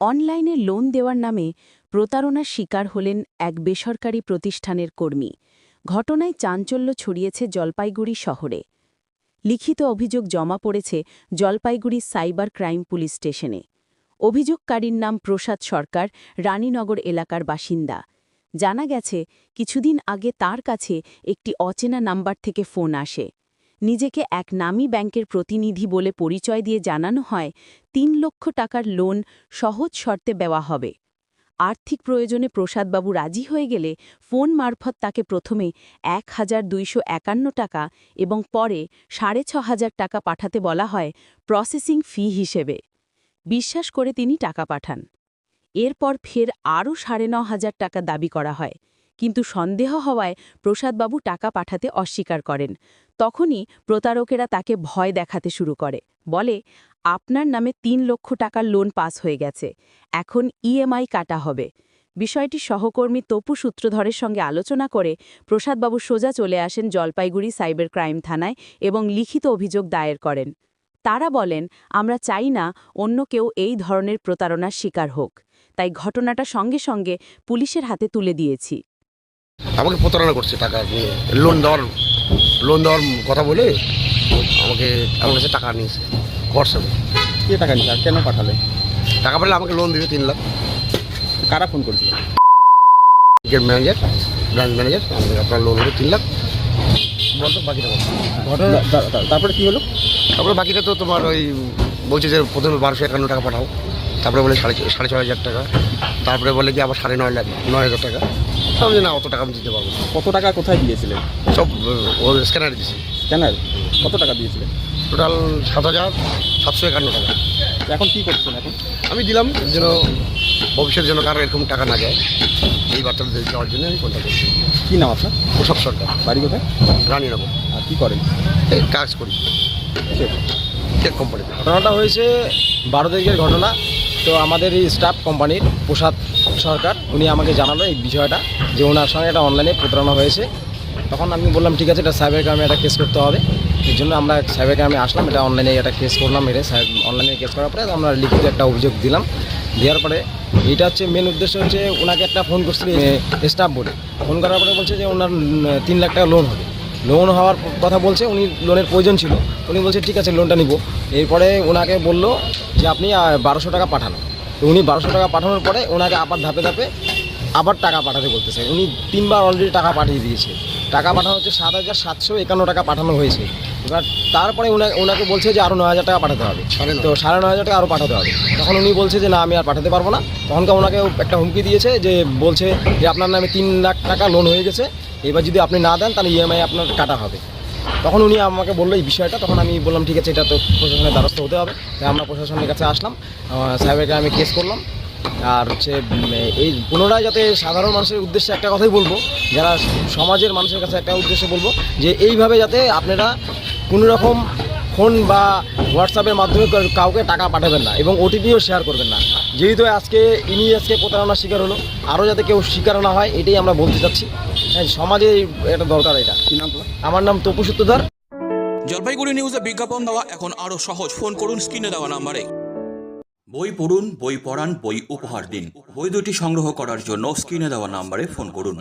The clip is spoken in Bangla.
অনলাইনে লোন দেওয়ার নামে প্রতারণার শিকার হলেন এক বেসরকারি প্রতিষ্ঠানের কর্মী। ঘটনায় চাঞ্চল্য ছড়িয়েছে জলপাইগুড়ি শহরে। লিখিত অভিযোগ জমা পড়েছে জলপাইগুড়ি সাইবার ক্রাইম পুলিশ স্টেশনে। অভিযোগকারীর নাম প্রসাদ সরকার, রানীনগর এলাকার বাসিন্দা। জানা গেছে, কিছুদিন আগে তার কাছে একটি অচেনা নাম্বার থেকে ফোন আসে। নিজেকে এক নামী ব্যাংকের প্রতিনিধি বলে পরিচয় দিয়ে জানানো হয়, তিন লক্ষ টাকার লোন সহজ শর্তে দেওয়া হবে। আর্থিক প্রয়োজনে প্রসাদবাবু রাজি হয়ে গেলে ফোন মারফত তাকে প্রথমে এক হাজার দুইশো একান্ন টাকা এবং পরে সাড়ে ছ হাজার টাকা পাঠাতে বলা হয় প্রসেসিং ফি হিসেবে। বিশ্বাস করে তিনি টাকা পাঠান। এরপর ফের আরও সাড়ে ন হাজার টাকা দাবি করা হয়। কিন্তু সন্দেহ হওয়ায় প্রসাদবাবু টাকা পাঠাতে অস্বীকার করেন। তখনই প্রতারকেরা তাকে ভয় দেখাতে শুরু করে। বলে, আপনার নামে তিন লক্ষ টাকার লোন পাস হয়ে গেছে। এখন ইএমআই কাটা হবে। বিষয়টি সহকর্মী তপু সূত্রধরের সঙ্গে আলোচনা করে প্রসাদবাবু সোজা চলে আসেন জলপাইগুড়ি সাইবার ক্রাইম থানায় এবং লিখিত অভিযোগ দায়ের করেন। তারা বলেন, আমরা চাই না অন্য কেউ এই ধরনের প্রতারণার শিকার হোক। তাই ঘটনাটা সঙ্গে সঙ্গে পুলিশের হাতে তুলে দিয়েছি। আমাকে প্রতারণা করছে টাকা নিয়ে। লোন দেওয়ার লোন দেওয়ার কথা বলে আমাকে আমার কাছে টাকা নিয়েছে হোয়াটসঅ্যাপে কে টাকা নিচ্ছে আর কেন পাঠালে? টাকা পাঠালে আমাকে লোন দেবে তিন লাখ। কারা ফোন করেছিল? ব্যাংকের ম্যানেজার ব্রাঞ্চ ম্যানেজার আমাকে আপনার লোন হবে তিন লাখ। বলতো বাকিটা ঘটনা তারপরে কী হলো? তারপরে বাকিটা তো তোমার ওই বলছে যে প্রথমে বারোশো একান্ন টাকা পাঠাও। তারপরে বলে সাড়ে সাড়ে ছয় হাজার টাকা। তারপরে বলে কি আবার সাড়ে নয় লাখ নয় হাজার টাকা। আমি বলছি, না অত টাকা আমি দিতে পারব না। কত টাকা কোথায় দিয়েছিলেন সব ও স্ক্যানার দিয়েছি। জানার কত টাকা দিয়েছিলেন টোটাল সাত হাজার সাতশো একান্ন টাকা। এখন কি করছেন এখন? আমি দিলাম যেন ভবিষ্যতে যেন কারও এরকম টাকা না যায়। এই বার্তাটা দেওয়ার জন্য আমি কন্ট্যাক্ট করছি। কি নাম আপনার? প্রসব সরকার। বাড়ি কোথায়? রানীনগর। আর কি করেন? এই কাজ করি? টেক কোম্পানিতে ঘটনাটা হয়েছে বারো তারিখের ঘটনা। তো আমাদের এই স্টাফ কোম্পানির প্রসাদ সরকার, উনি আমাকে জানালো এই বিষয়টা যে ওনার সঙ্গে একটা অনলাইনে প্রতারণা হয়েছে। তখন আমি বললাম, ঠিক আছে, এটা সাইবার ক্রাইমে একটা কেস করতে হবে। এই জন্য আমরা সাইবার ক্রাইমে আসলাম, এটা অনলাইনে একটা কেস করলাম, এটা অনলাইনে কেস করার পরে আমরা লিখিত একটা অভিযোগ দিলাম। দেওয়ার পরে এটা হচ্ছে মেন উদ্দেশ্য হচ্ছে ওনাকে একটা ফোন করছিল স্টাফ বলে ফোন করার পরে বলছে যে ওনার তিন লাখ টাকা লোন হবে। লোন হওয়ার কথা বলছে উনি লোনের প্রয়োজন ছিল। উনি বলছে ঠিক আছে লোনটা নিব। এরপরে ওনাকে বলল যে আপনি বারোশো টাকা পাঠানো। উনি বারোশো টাকা পাঠানোর পরে ওনাকে আবার ধাপে ধাপে আবার টাকা পাঠাতে বলতেছে। উনি তিনবার অলরেডি টাকা পাঠিয়ে দিয়েছে। টাকা পাঠানো হচ্ছে সাত হাজার সাতশো একান্ন টাকা পাঠানো হয়েছে। এবার তারপরে ওনা- ওনাকে বলছে যে আরও নয় হাজার টাকা পাঠাতে হবে। তো সাড়ে নয় হাজার টাকা আরও পাঠাতে হবে। তখন উনি বলছে যে না আমি আর পাঠাতে পারব না। তখনকে ওনাকে একটা হুমকি দিয়েছে যে বলছে যে আপনার নামে তিন লাখ টাকা লোন হয়ে গেছে। এবার যদি আপনি না দেন, তাহলে ইএমআই আপনার কাটা হবে। তখন উনি আমাকে বলল এই বিষয়টা, তখন আমি বললাম, ঠিক আছে, এটা তো প্রশাসনের দ্বারস্থ হতে হবে। তাই আমরা প্রশাসনের কাছে আসলাম। সাহেবের আমি কেস করলাম। আর হচ্ছে এই পুনরায় যাতে সাধারণ মানুষের উদ্দেশ্যে একটা কথাই বলব, যারা সমাজের মানুষের কাছে একটা উদ্দেশ্যে বলব, যে এইভাবে যাতে আপনারা কোনো রকম ফোন বা হোয়াটসঅ্যাপের মাধ্যমে কাউকে টাকা পাঠাবেন না এবং ওটিপিও শেয়ার করবেন না। যেহেতু আজকে ইনি আজকে প্রতারণার শিকার হলো আরও যাতে কেউ শিকার না হয় এটাই আমরা বলতে চাচ্ছি। হ্যাঁ সমাজে এটা দরকার এটা। আমার নাম তপু সূত্রধর। জলপাইগুড়ি নিউজে বিজ্ঞাপন দেওয়া এখন আরও সহজ। ফোন করুন স্ক্রিনে দেওয়া নাম্বারে। বই পড়ুন বই পড়ান বই উপহার দিন। বই দুটি সংগ্রহ করার জন্য স্ক্রিনে দেওয়া নাম্বারে ফোন করুন।